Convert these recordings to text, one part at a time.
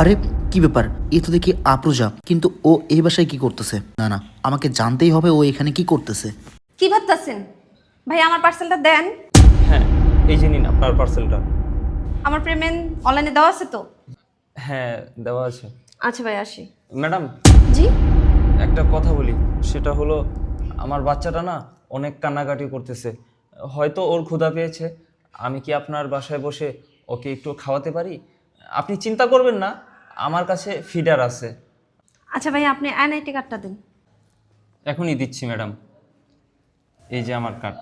আরে কি ব্যাপার? এ তো দেখি আপ্রজা কিন্তু ও এই বাসায় কি করতেছে? না না আমাকে জানতেই হবে ও এখানে কি করতেছে। কি ভাবতেছেন? ভাই আমার পার্সেলটা দেন। হ্যাঁ এই যে নিন আপনার পার্সেলটা আমার পেমেন্ট অনলাইনে দেওয়া আছে তো? হ্যাঁ দেওয়া আছে। আচ্ছা ভাই আসি। ম্যাডাম? জি? একটা কথা বলি সেটা হলো আমার বাচ্চাটা না অনেক কান্নাকাটি করতেছে। হয়তো ওর ক্ষুধা পেয়েছে আমি কি আপনার বাসায় বসে ওকে একটু খাওয়াতে পারি? আপনি চিন্তা করবেন না আমার কাছে ফিডার আছে। আচ্ছা ভাই আপনি এনআইটি কার্ডটা দিন। এখনই দিচ্ছি ম্যাডাম। এই যে আমার কার্ড।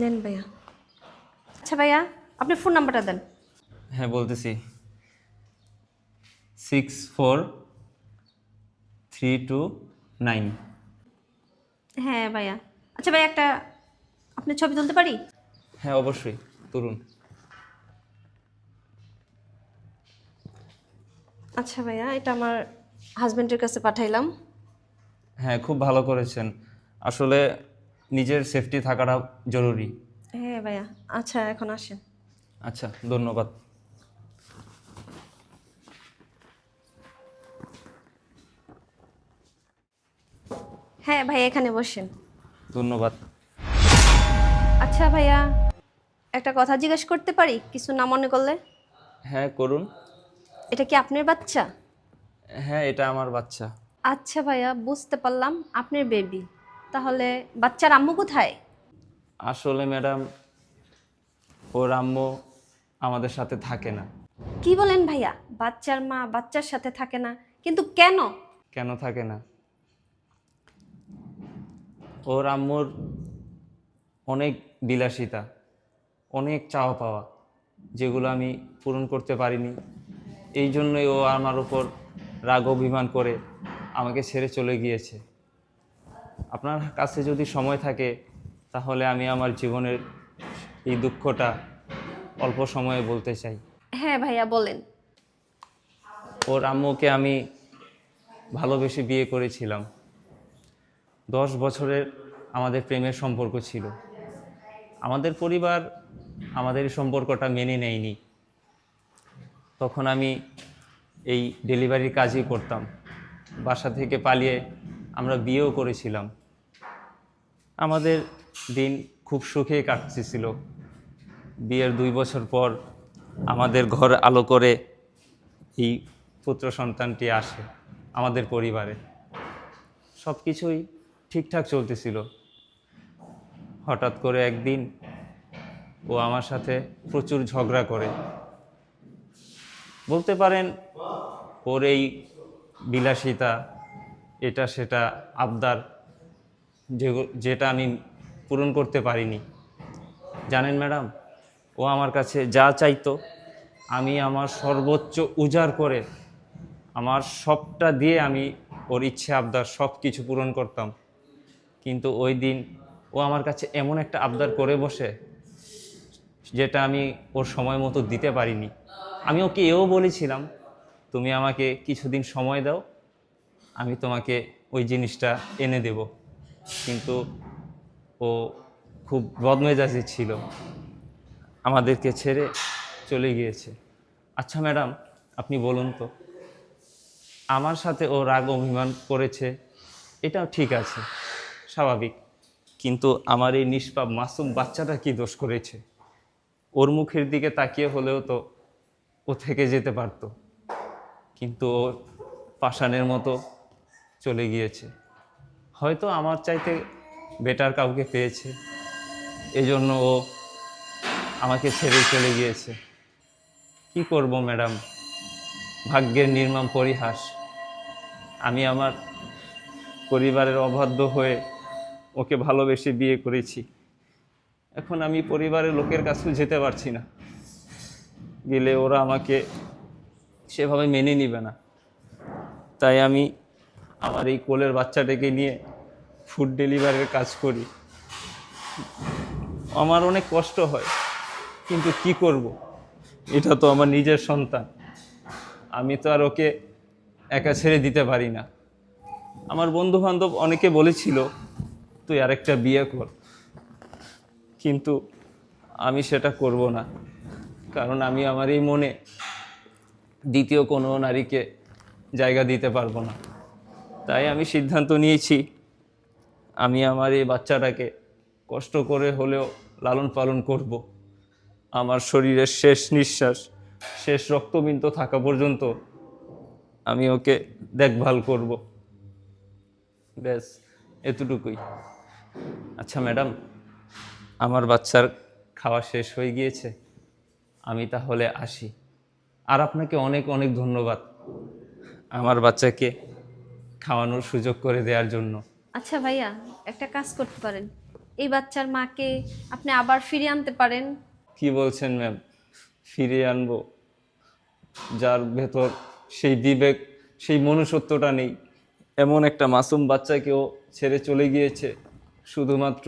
নেন ভাইয়া। আচ্ছা ভাইয়া আপনি ফোন নাম্বারটা দেন। হ্যাঁ বলতেছি। Six four three two nine. হ্যাঁ ভাইয়া। আচ্ছা ভাই একটা আপনি ছবি তুলতে পারি? হ্যাঁ অবশ্যই। তরুণ আচ্ছা ভাইয়া এটা আমার হাজব্যান্ডের কাছে পাঠাইলাম। হ্যাঁ খুব ভালো করেছেন। আসলে নিজের সেফটি থাকাটা জরুরি। হ্যাঁ ভাইয়া আচ্ছা এখন আসেন। আচ্ছা ধন্যবাদ। হ্যাঁ ভাইয়া এখানে বসেন। ধন্যবাদ। আচ্ছা ভাইয়া একটা কথা জিজ্ঞেস করতে পারি? কিছু না মনে করলে? হ্যাঁ করুন। এটা কি আপনার বাচ্চা? হ্যাঁ এটা আমার বাচ্চা। আচ্ছা ভাইয়া বুঝতে পারলাম আপনার বেবি তাহলে বাচ্চার আম্মু কোথায়? আসলে ম্যাডাম ওর আম্মু আমাদের সাথে থাকে না। কি বলেন ভাইয়া? বাচ্চার মা বাচ্চার সাথে থাকে না। কিন্তু কেন? কেন থাকে না? ওর আম্মুর অনেক বিলাসিতা অনেক চাওয়া পাওয়া যেগুলো আমি পূরণ করতে পারিনি। এই জন্যই ও আমার উপর রাগ অভিমান করে আমাকে ছেড়ে চলে গিয়েছে। আপনার কাছে যদি সময় থাকে তাহলে আমি আমার জীবনের এই দুঃখটা অল্প সময়ে বলতে চাই। হ্যাঁ ভাইয়া বলেন। ওর আম্মুকে আমি ভালোবেসে বিয়ে করেছিলাম। দশ বছরের আমাদের প্রেমের সম্পর্ক ছিল। আমাদের পরিবার আমাদের সম্পর্কটা মেনে নেয়নি। তখন আমি এই ডেলিভারির কাজই করতাম। বাসা থেকে পালিয়ে আমরা বিয়েও করেছিলাম। আমাদের দিন খুব সুখে কাটতেছিল। বিয়ের দুই বছর পর আমাদের ঘর আলো করে এই পুত্র সন্তানটি আসে আমাদের পরিবারে। সব কিছুই ঠিকঠাক চলতেছিল। হঠাৎ করে একদিন ও আমার সাথে প্রচুর ঝগড়া করে। বলতে পারেন ওর এই বিলাসিতা, এটা সেটা আবদার যেটা আমি পূরণ করতে পারিনি। জানেন ম্যাডাম, ও আমার কাছে যা চাইতো, আমি আমার সর্বোচ্চ উজাড় করে আমার সবটা দিয়ে আমি ওর ইচ্ছে, আবদার সব কিছু পূরণ করতাম। কিন্তু ওই দিন ও আমার কাছে এমন একটা আবদার করে বসে যেটা আমি ওর সময় মতো দিতে পারিনি। আমি ওকে এও বলেছিলাম, তুমি আমাকে কিছুদিন সময় দাও, আমি তোমাকে ওই জিনিসটা এনে দেব। কিন্তু ও খুব বদমেজাজি ছিল। আমাদেরকে ছেড়ে চলে গিয়েছে। আচ্ছা ম্যাডাম, আপনি বলুন তো, আমার সাথে ও রাগ অভিমান করেছে, এটাও ঠিক আছে। স্বাভাবিক। কিন্তু আমার এই নিষ্পাপ মাসুম বাচ্চাটা কি দোষ করেছে? ওর মুখের দিকে তাকিয়ে হলেও তো ও থেকে যেতে পারতো। কিন্তু ও পাষাণের মতো চলে গিয়েছে। হয়তো আমার চাইতে বেটার কাউকে পেয়েছে। এজন্য ও আমাকে ছেড়ে চলে গিয়েছে। কি করব ম্যাডাম? ভাগ্যের নির্মম পরিহাস। আমি আমার পরিবারের অবাধ্য হয়ে ওকে ভালোবেসে বিয়ে করেছি। এখন আমি পরিবারের লোকের কাছেও যেতে পারছি না। গেলে ওরা আমাকে সেভাবে মেনে নিবে না। তাই আমি আমার এই কোলের বাচ্চাটাকে নিয়ে ফুড ডেলিভারির কাজ করি। আমার অনেক কষ্ট হয়, কিন্তু কি করব? এটা তো আমার নিজের সন্তান। আমি তো আর ওকে একা ছেড়ে দিতে পারি না। আমার বন্ধু বান্ধব অনেকে বলেছিল তুই আরেকটা বিয়ে কর। কিন্তু আমি সেটা করব না। কারণ আমি আমার এই মনে দ্বিতীয় কোনো নারীকে জায়গা দিতে পারব না। তাই আমি সিদ্ধান্ত নিয়েছি, আমি আমার এই বাচ্চাটাকে কষ্ট করে হলেও লালন পালন করব। আমার শরীরের শেষ নিঃশ্বাস, শেষ রক্তবিন্দু থাকা পর্যন্ত আমি ওকে দেখভাল করব। ব্যাস, এতটুকুই। আচ্ছা ম্যাডাম আমার বাচ্চার খাওয়া শেষ হয়ে গিয়েছে। আমি তাহলে আসি। আর আপনাকে অনেক অনেক ধন্যবাদ আমার বাচ্চাকে খাওয়ানোর সুযোগ করে দেওয়ার জন্য। আচ্ছা ভাইয়া একটা কাজ করতে পারেন। এই বাচ্চার মাকে আপনি আবার ফিরিয়ে আনতে পারেন। কি বলছেন ম্যাম? ফিরিয়ে আনব? যার ভেতর সেই বিবেক সেই মনুষ্যত্বটা নেই। এমন একটা মাসুম বাচ্চাকেও ছেড়ে চলে গিয়েছে। শুধুমাত্র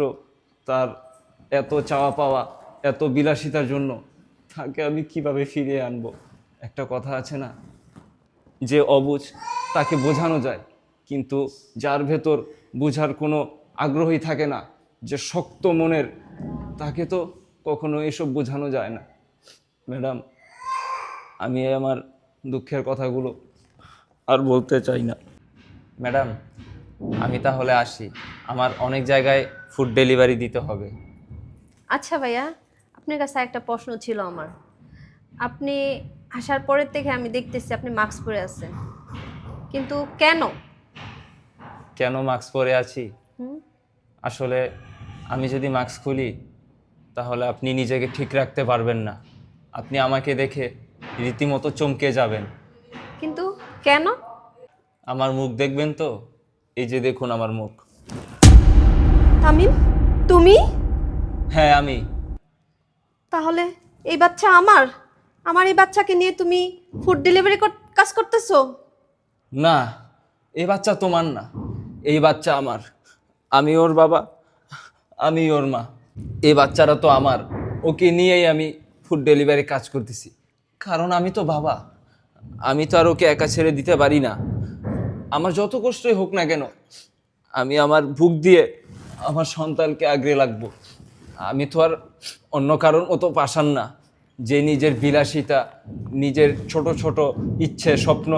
তার এত চাওয়া পাওয়া, এত বিলাসিতার জন্য তাকে আমি কীভাবে ফিরিয়ে আনব? একটা কথা আছে না, যে অবুঝ তাকে বোঝানো যায়, কিন্তু যার ভেতর বোঝার কোনো আগ্রহই থাকে না, যে শক্ত মনের, তাকে তো কখনো এসব বোঝানো যায় না। ম্যাডাম, আমি আমার দুঃখের কথাগুলো আর বলতে চাই না। ম্যাডাম, আমি তাহলে আসি। আমার অনেক জায়গায় ফুড ডেলিভারি দিতে হবে। আচ্ছা ভাইয়া আপনার কাছে একটা প্রশ্ন ছিল আমার। আপনি আসার পরের থেকে আমি দেখতেছি আপনি মাস্ক পরে আছেন। কিন্তু কেন? কেন মাস্ক পরে আছি? হুম। আসলে আমি যদি মাস্ক খুলি তাহলে আপনি নিজেকে ঠিক রাখতে পারবেন না। আপনি আমাকে দেখে রীতিমতো চমকে যাবেন। কিন্তু কেন? আমার মুখ দেখবেন তো? এই যে দেখুন আমার মুখ। তামিম তুমি? হ্যাঁ আমি। তাহলে এই বাচ্চা আমার? আমার এই বাচ্চাকে নিয়ে তুমি ফুড ডেলিভারি কাজ করতেছো? না এই বাচ্চা তোমার না এই বাচ্চা আমার। আমি ওর বাবা আমি ওর মা। এই বাচ্চারা তো আমার। ওকে নিয়েই আমি ফুড ডেলিভারি কাজ করতেছি। কারণ আমি তো বাবা। আমি তো আর ওকে একা ছেড়ে দিতে পারি না। আমার যত কষ্টই হোক না কেন আমি আমার বুক দিয়ে আমার সন্তানকে আগলে লাগবো আমি তো আর অন্য কারণ মতো পাশান না। যে নিজের বিলাসিতা নিজের ছোট ছোট ইচ্ছে স্বপ্ন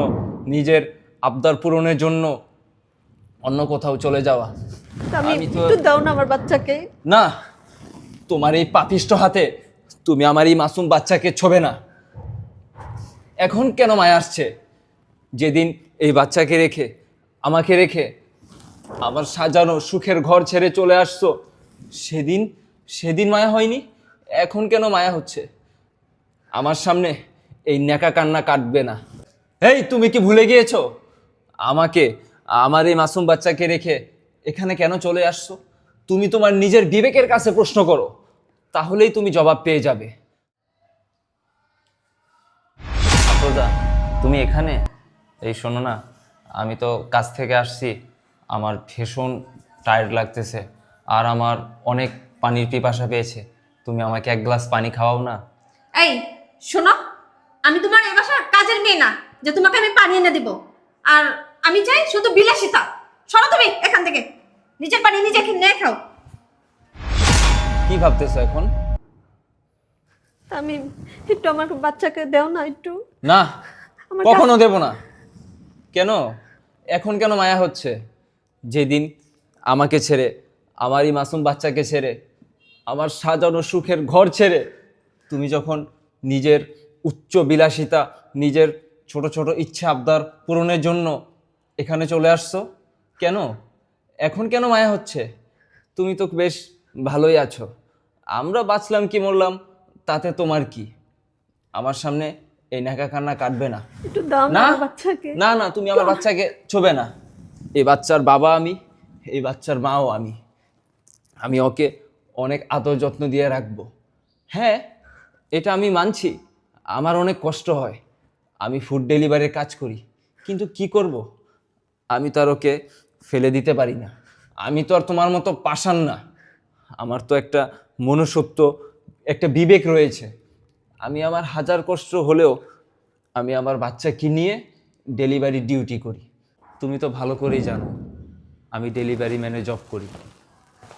নিজের আবদার পূরণের জন্য অন্য কোথাও চলে যাওয়া। আমি তো- দাও না আমার বাচ্চাকে। না তোমার এই পাপিষ্ট হাতে তুমি আমার এই মাসুম বাচ্চাকে ছোবে না। এখন কেন মায়া আসছে? যেদিন এই বাচ্চাকে রেখে আমাকে রেখে আমার সাজানো সুখের ঘর ছেড়ে চলে আসছো। সেদিন সেদিন মায়া হয়নি? এখন কেন মায়া হচ্ছে? আমার সামনে এই ন্যাকা কান্না কাটবে না। এই, তুমি কি ভুলে গিয়েছো? আমাকে, আমার এই মাসুম বাচ্চাকে রেখে এখানে কেন চলে আসছো? তুমি তোমার নিজের বিবেকের কাছে প্রশ্ন করো, তাহলেই তুমি জবাব পেয়ে যাবে। তুমি এখানে? এই শোনো না, আমি তো কাজ থেকে আসছি। আমার ভীষণ টায়ার্ড লাগতেছে আর আমার অনেক পানির পিপাসা পেয়েছে। তুমি আমাকে এক গ্লাস পানি খাওয়াও না? এই শোনো আমি তোমার এ বাসার কাজের মেয়ে না যে তোমাকে আমি পানি এনে দিব। আর আমি চাই শুধু বিলাসিতা। শোনো তুমি এখান থেকে। নিজের পানি নিজে নিয়ে খাও। কি ভাবতেছো এখন? আমি একটু আমার বাচ্চাকে দেও না একটু। না আমার কখনো দেব না। কেন? এখন কেন মায়া হচ্ছে? যেদিন আমাকে ছেড়ে আমারই মাসুম বাচ্চাকে ছেড়ে আমার সাজানো সুখের ঘর ছেড়ে তুমি যখন নিজের উচ্চ বিলাসিতা নিজের ছোট ছোট ইচ্ছা আবদার পূরণের জন্য এখানে চলে আসছো? কেন? এখন কেন মায়া হচ্ছে? তুমি তো বেশ ভালোই আছো। আমরা বাঁচলাম কি মরলাম তাতে তোমার কি? আমার সামনে এই নাকা কান্না কাটবে না। না না? তুমি আমার বাচ্চাকে ছোবে না। এই বাচ্চার বাবা আমি, এই বাচ্চার মাও আমি। আমি ওকে অনেক আদর যত্ন দিয়ে রাখব। হ্যাঁ এটা আমি মানছি, আমার অনেক কষ্ট হয়। আমি ফুড ডেলিভারির কাজ করি, কিন্তু কি করব? আমি তো আর ওকে ফেলে দিতে পারি না। আমি তো আর তোমার মতো পাষাণ না। আমার তো একটা মনুষ্যত্ব, একটা বিবেক রয়েছে। আমি আমার হাজার কষ্ট হলেও আমি আমার বাচ্চাকে নিয়ে ডেলিভারি ডিউটি করি। তুমি তো ভালো করেই জানো, আমি ডেলিভারি ম্যানে জব করি।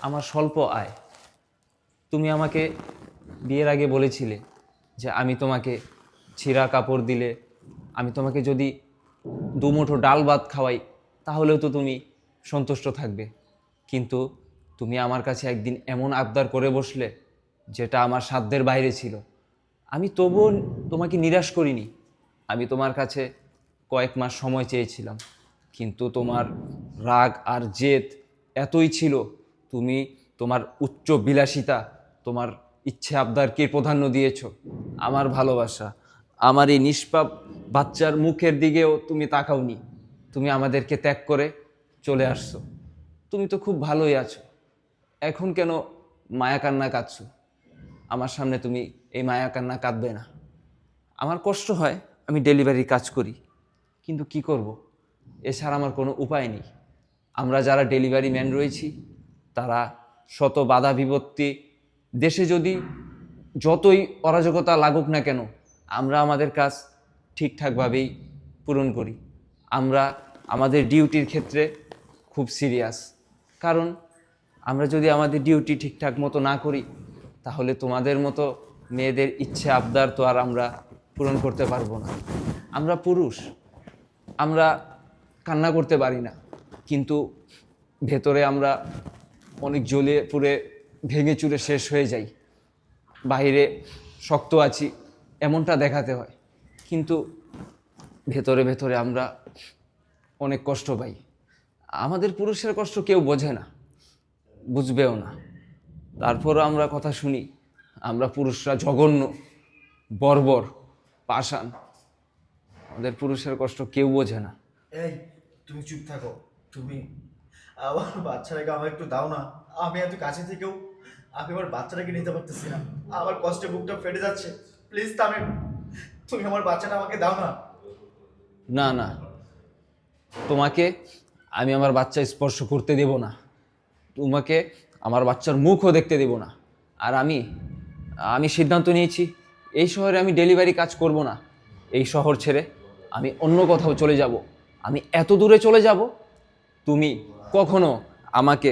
আমার স্বল্প আয়। তুমি আমাকে বিয়ের আগে বলেছিলে যে আমি তোমাকে ছিঁড়া কাপড় দিলে, আমি তোমাকে যদি দুমুঠো ডাল ভাত খাওয়াই, তাহলেও তো তুমি সন্তুষ্ট থাকবে। কিন্তু তুমি আমার কাছে একদিন এমন আবদার করে বসলে, যেটা আমার সাধ্যের বাইরে ছিল। আমি তবুও তোমাকে নিরাশ করিনি। আমি তোমার কাছে কয়েক মাস সময় চেয়েছিলাম। কিন্তু তোমার রাগ আর জেদ এতই ছিল তুমি তোমার উচ্চ বিলাসিতা তোমার ইচ্ছে আবদারকে প্রাধান্য দিয়েছ। আমার ভালোবাসা আমার এই নিষ্পাপ বাচ্চার মুখের দিকেও তুমি তাকাওনি। তুমি আমাদেরকে ত্যাগ করে চলে আসছো। তুমি তো খুব ভালোই আছো। এখন কেন মায়া কান্না কাঁদছো? আমার সামনে তুমি এই মায়া কান্না কাঁদবে না। আমার কষ্ট হয় আমি ডেলিভারি কাজ করি। কিন্তু কি করব? এছাড়া আমার কোনো উপায় নেই। আমরা যারা ডেলিভারি ম্যান রয়েছি, তারা শত বাধা বিপত্তি, দেশে যদি যতই অরাজকতা লাগুক না কেন, আমরা আমাদের কাজ ঠিকঠাকভাবেই পূরণ করি। আমরা আমাদের ডিউটির ক্ষেত্রে খুব সিরিয়াস কারণ আমরা যদি আমাদের ডিউটি ঠিকঠাক মতো না করি, তাহলে তোমাদের মতো মেয়েদের ইচ্ছে, আবদার তো আর আমরা পূরণ করতে পারব না। আমরা পুরুষ, আমরা কান্না করতে পারি না। কিন্তু ভেতরে আমরা অনেক জ্বলে পুড়ে ভেঙে চুরে শেষ হয়ে যাই। বাইরে শক্ত আছি, এমনটা দেখাতে হয়। কিন্তু ভেতরে ভেতরে আমরা অনেক কষ্ট পাই। আমাদের পুরুষের কষ্ট কেউ বোঝে না, বুঝবেও না। তারপরও আমরা কথা শুনি, আমরা পুরুষরা জঘন্য, বর্বর, পাষাণ। আমাদের পুরুষের কষ্ট কেউ বোঝে না। তুমি চুপ থাকো, তুমি আমার বাচ্চাটাকে আমার একটু দাও না। আমি এত কাছে থেকেও আমি আমার বাচ্চাটাকে নিতে পারতেছি না। আমার কষ্টে বুকটা ফেটে যাচ্ছে। প্লিজ তামিম, তুমি আমার বাচ্চাটা আমাকে দাও না। না না। তোমাকে আমি আমার বাচ্চা স্পর্শ করতে দেব না। তোমাকে আমার বাচ্চার মুখও দেখতে দেব না। আর আমি আমি সিদ্ধান্ত নিয়েছি, এই শহরে আমি ডেলিভারি কাজ করব না। এই শহর ছেড়ে আমি অন্য কোথাও চলে যাব। আমি এত দূরে চলে যাব তুমি কখনো আমাকে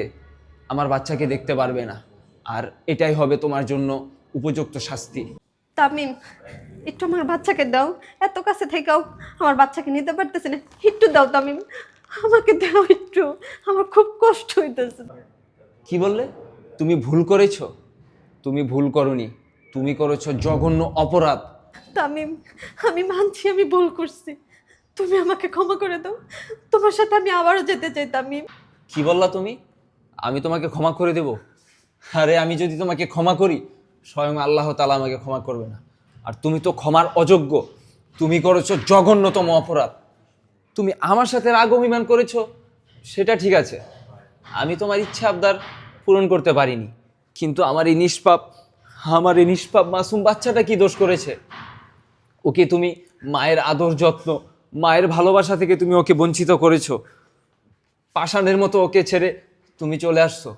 আমার বাচ্চাকে দেখতে পারবে না। আর এটাই হবে তোমার জন্য উপযুক্ত শাস্তি। তামিম একটু আমার বাচ্চাকে দাও। এত কাছে থেকেও আমার বাচ্চাকে নিতে পারতেছি না। একটু দাও তামিম। আমাকে দাও একটু। আমার খুব কষ্ট হইতেছে। কি বললে? তুমি ভুল করেছ। তুমি ভুল করনি। তুমি করেছ জঘন্য অপরাধ। তামিম আমি মানছি আমি ভুল করছি। তুমি আমাকে ক্ষমা করে দাও। তোমার সাথে আমি আবারও যেতে চাই তামিম কি বললা তুমি? আমি তোমাকে ক্ষমা করে দেব? আরে, আমি যদি তোমাকে ক্ষমা করি, স্বয়ং আল্লাহ তালা আমাকে ক্ষমা করবে না। আর তুমি তো ক্ষমার অযোগ্য। তুমি করেছ জঘন্যতম অপরাধ। তুমি আমার সাথে রাগ অভিমান করেছ, সেটা ঠিক আছে। আমি তোমার ইচ্ছা আবদার পূরণ করতে পারিনি। কিন্তু আমার এই নিষ্পাপ, আমার এই নিষ্পাপ মাসুম বাচ্চাটা কি দোষ করেছে? ওকে তুমি মায়ের আদর যত্ন মায়ের ভালোবাসা থেকে তুমি ওকে বঞ্চিত করেছ। পাষাণের মতো ওকে ছেড়ে তুমি চলে আসছো।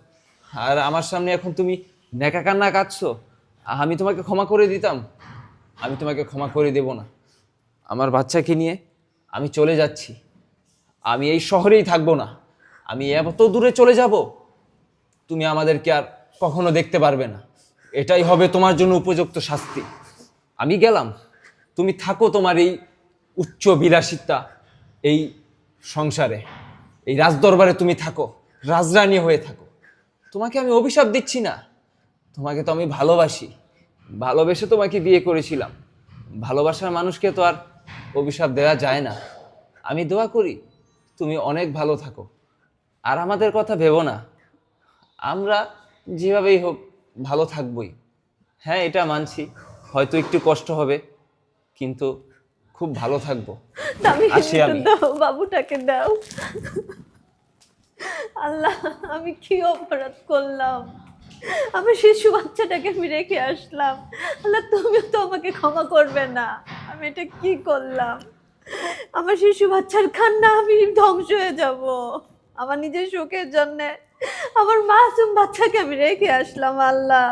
আর আমার সামনে এখন তুমি নেকা কান্না কাঁদছো আমি তোমাকে ক্ষমা করে দিতাম। আমি তোমাকে ক্ষমা করে দেব না। আমার বাচ্চাকে নিয়ে আমি চলে যাচ্ছি। আমি এই শহরেই থাকব না। আমি এত দূরে চলে যাব, তুমি আমাদেরকে আর কখনো দেখতে পারবে না। এটাই হবে তোমার জন্য উপযুক্ত শাস্তি। আমি গেলাম। তুমি থাকো তোমার এই উচ্চ বিলাসিতা এই সংসারে, এই রাজদরবারে তুমি থাকো, রাজরানী হয়ে থাকো। তোমাকে আমি অভিশাপ দিচ্ছি না, তোমাকে তো আমি ভালোবাসি। ভালোবেসে তোমাকে বিয়ে করেছিলাম। ভালোবাসার মানুষকে তো আর অভিশাপ দেওয়া যায় না। আমি দোয়া করি, তুমি অনেক ভালো থাকো। আর আমাদের কথা ভেবো না। আমরা যেভাবেই হোক ভালো থাকবই। হ্যাঁ এটা মানছি। হয়তো একটু কষ্ট হবে, কিন্তু খুব ভালো থাকব। আসি আমি। দাও বাবুটাকে দাও। আল্লাহ আমি কি অপরাধ করলাম? আমার শিশু বাচ্চাটাকে আমি রেখে আসলাম। আল্লাহ তুমিও তো আমাকে ক্ষমা করবে না। আমি এটা কি করলাম? আমার শিশু বাচ্চার কান্না আমি ধ্বংস হয়ে যাব। আমার নিজের সুখের জন্যে। আমার মাসুম বাচ্চাকে আমি রেখে আসলাম আল্লাহ।